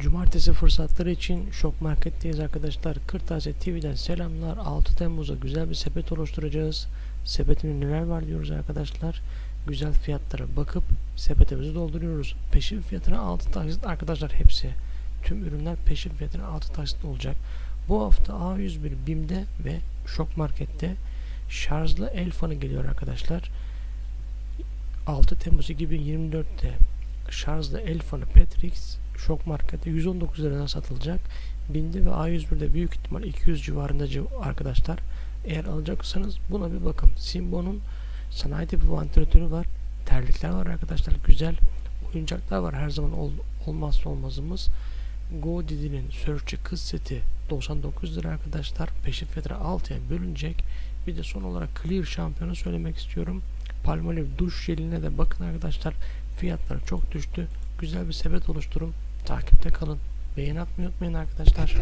Cumartesi fırsatları için Şok Market'teyiz arkadaşlar. Kırtasiye TV'den selamlar. 6 Temmuz'a güzel bir sepet oluşturacağız. Sepetimde neler var diyoruz arkadaşlar. Güzel fiyatlara bakıp sepetimizi dolduruyoruz. Peşin fiyatına 6 taksit arkadaşlar hepsi. Tüm ürünler peşin fiyatına 6 taksit olacak. Bu hafta A101 BİM'de ve Şok Market'te şarjlı el fanı geliyor arkadaşlar. 6 Temmuz 2024'te şarjlı el fanı Petrix Şok Market'te 119 liradan satılacak. Binde ve A101'de büyük ihtimal 200 civarında civ- arkadaşlar. Eğer alacaksanız buna bir bakın. Simbo'nun sanayi tipi vantilatörü var. Terlikler var arkadaşlar. Güzel oyuncaklar var. Her zaman ol, olmazsa olmazımız. Go Didi'nin Search'ı kız seti 99 lira arkadaşlar. Peşin fiyatına 6'ya bölünecek. Bir de son olarak Clear şampiyonu söylemek istiyorum. Palmolive duş jeline de bakın arkadaşlar. Fiyatları çok düştü. Güzel bir sepet oluşturun. Takipte kalın. Beğeni atmayı unutmayın arkadaşlar.